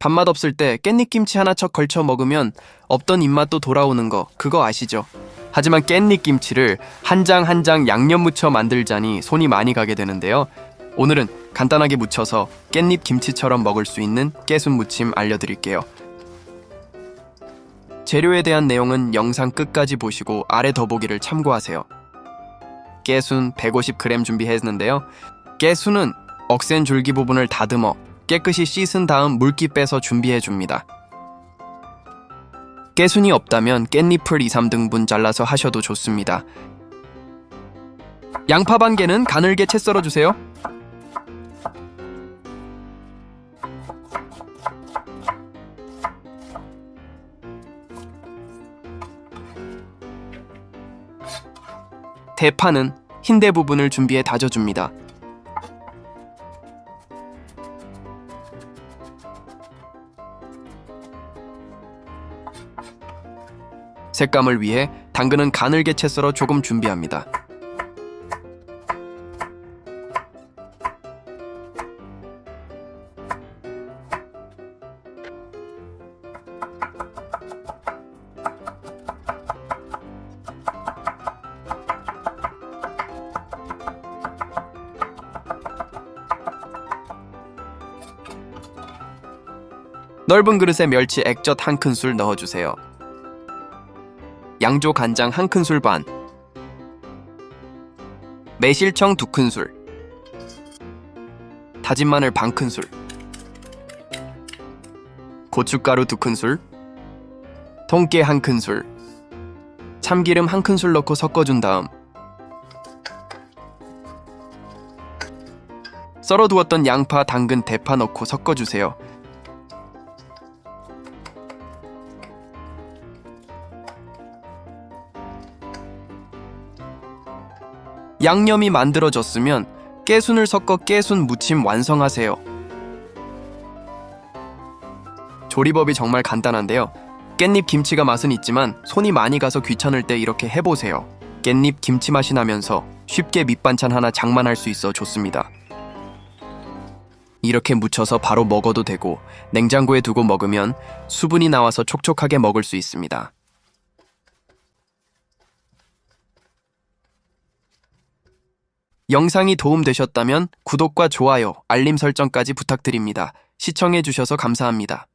밥맛 없을 때 깻잎김치 하나 척 걸쳐 먹으면 없던 입맛도 돌아오는 거 그거 아시죠? 하지만 깻잎김치를 한 장 한 장 양념 무쳐 만들자니 손이 많이 가게 되는데요. 오늘은 간단하게 무쳐서 깻잎 김치처럼 먹을 수 있는 깨순 무침 알려드릴게요. 재료에 대한 내용은 영상 끝까지 보시고 아래 더보기를 참고하세요. 깨순 150g 준비했는데요. 깨순은 억센 줄기 부분을 다듬어 깨끗이 씻은 다음 물기 빼서 준비해 줍니다. 깨순이 없다면 깻잎을 2, 3등분 잘라서 하셔도 좋습니다. 양파 반 개는 가늘게 채 썰어 주세요. 대파는 흰대 부분을 준비해 다져줍니다. 색감을 위해 당근은 가늘게 채 썰어 조금 준비합니다. 넓은 그릇에 멸치 액젓 한 큰술 넣어주세요. 양조 간장 한 큰술 반, 매실청 두 큰술, 다진 마늘 반 큰술, 고춧가루 두 큰술, 통깨 한 큰술, 참기름 한 큰술 넣고 섞어준 다음. 썰어두었던 양파, 당근, 대파 넣고 섞어주세요. 양념이 만들어졌으면 깨순을 섞어 깨순 무침 완성하세요. 조리법이 정말 간단한데요. 깻잎 김치가 맛은 있지만 손이 많이 가서 귀찮을 때 이렇게 해보세요. 깻잎 김치 맛이 나면서 쉽게 밑반찬 하나 장만할 수 있어 좋습니다. 이렇게 무쳐서 바로 먹어도 되고 냉장고에 두고 먹으면 수분이 나와서 촉촉하게 먹을 수 있습니다. 영상이 도움되셨다면 구독과 좋아요, 알림 설정까지 부탁드립니다. 시청해주셔서 감사합니다.